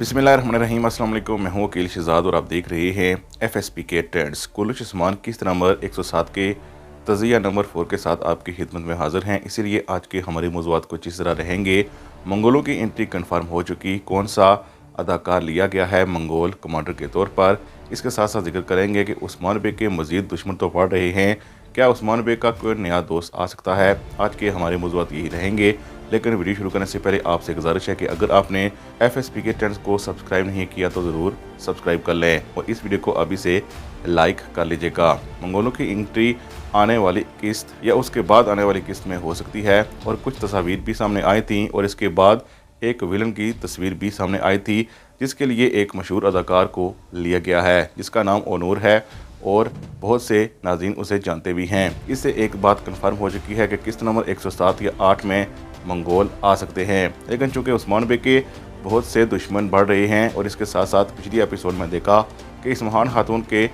अस्सलाम वालेकुम मैं हूँ वकील शहजाद और आप देख रहे हैं एफ़ एस पी के ट्रेंड्स कुलश उस्मान किस्त नंबर 107 के, तजिया नंबर फोर के साथ आपकी खिदमत में हाजिर हैं। इसीलिए आज के हमारे मौजूद कुछ इस तरह रहेंगे। मंगोलों की एंट्री कन्फर्म हो चुकी। कौन सा अदाकार लिया गया है मंगोल कमांडर के तौर पर? इसके साथ साथ ज़िक्र करेंगे कि उस्मान बेग के मजीद दुश्मन तो पड़ रहे हैं। क्या उस्मान बेग का कोई नया दोस्त आ सकता है? आज के हमारे मौजूद यही रहेंगे। लेकिन वीडियो शुरू करने से पहले आपसे गुजारिश है कि अगर आपने एफ़ एस पी के ट्रेंड्स को सब्सक्राइब नहीं किया तो ज़रूर सब्सक्राइब कर लें और इस वीडियो को अभी से लाइक कर लीजिएगा। मंगोलों की एंट्री आने वाली किस्त या उसके बाद आने वाली किस्त में हो सकती है और कुछ तस्वीर भी सामने आई थी और इसके बाद एक विलन की तस्वीर भी सामने आई थी, जिसके लिए एक मशहूर अदाकार को लिया गया है, जिसका नाम ओनूर है। और बहुत से नाजीन उसे जानते भी हैं। इससे एक बात कन्फर्म हो चुकी है कि किस्त नंबर 107 या 8 में मंगोल आ सकते हैं। लेकिन चूँकि उस्मान बे के बहुत से दुश्मन बढ़ रहे हैं और इसके साथ साथ पिछली एपिसोड में देखा कि इस महान खातून के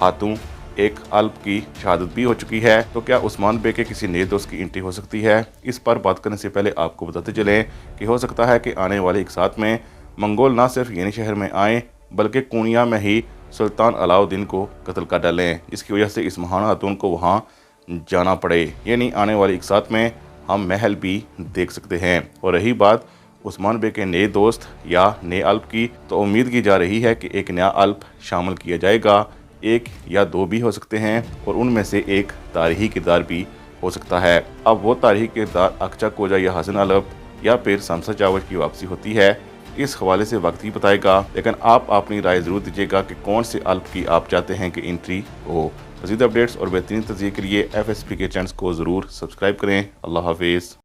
हाथों एक अल्प की शहादत भी हो चुकी है तो क्या उस्मान बे के किसी नए दोस्त की एंट्री हो सकती है? इस पर बात करने से पहले आपको बताते चलें कि हो सकता है कि आने वाले एक साथ में मंगोल ना सिर्फ़ यनी शहर में आए, बल्कि कुनिया में ही सुल्तान अलाउद्दीन को कत्ल कर डालें। इसकी वजह से इस महान खातून को वहाँ जाना पड़े। यानी आने वाले एक साथ में हम महल भी देख सकते हैं। और रही बात उस्मान बे के नए दोस्त या नए अल्प की तो उम्मीद की जा रही है कि एक नया अल्प शामिल किया जाएगा। एक या दो भी हो सकते हैं और उनमें से एक तारीखी किरदार भी हो सकता है। अब वो तारीखी किरदार अक्चा कोजा या हसन अलब या फिर समसा चावल की वापसी होती है। इस हवाले से वक्त ही बताएगा, लेकिन आप अपनी राय ज़रूर दीजिएगा कि कौन से अल्प की आप चाहते हैं कि एंट्री हो। मजीद अपडेट्स और बेहतरीन तजिए के लिए एफ़ एस पी के चैनल को ज़रूर सब्सक्राइब करें। अल्लाह हाफिज़।